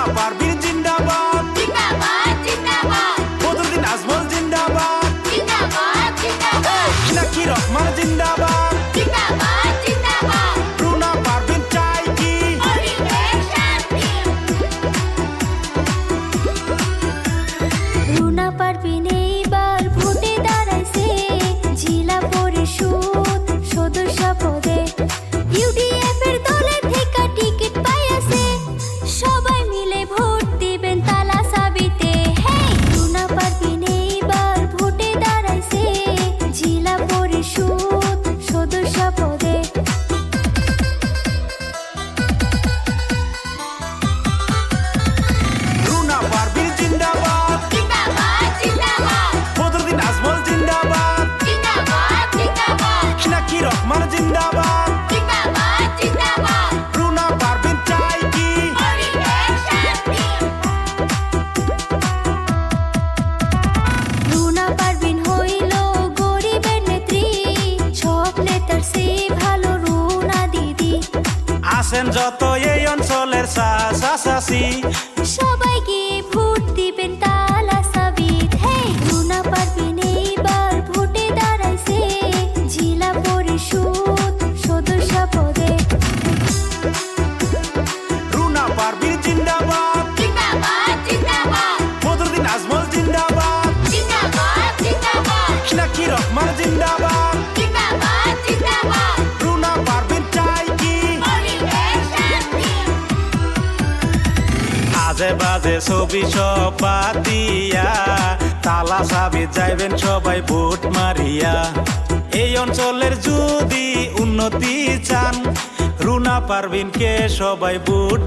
রুনা পারবিন জিন্দাবাদ। জিন্দাবাদ জিন্দাবাদ। বদরুদ্দিন আজমল জিন্দাবাদ। জিন্দাবাদ জিন্দাবাদ। নাকি রহমান জিন্দাবাদ। আসেন যত এই অঞ্চলের চাষি সবাই গিয়ে ভোট দিবেন তালা সাবিত হে রুনা পারবিন এইবার ভোটে দাঁড়াইছে। জেলা পরিষদ সদস্য পদে। রুনা পারবিন জিন্দাবাদ। জিন্দাবাদ জিন্দাবাদ। বদরুদ্দিন আজমল জিন্দাবাদ। জিন্দাবাদ জিন্দাবাদ। নাকি রহমান জিন্দাবাদ জিন্দাবাদ। আজে বাজে ছবি সব পাতিয়া তালা সাবি যাইবেন সবাই ভোট মারিয়া। এই অঞ্চলের যদি উন্নতি চান, রুনা পারবিনকে সবাই ভোট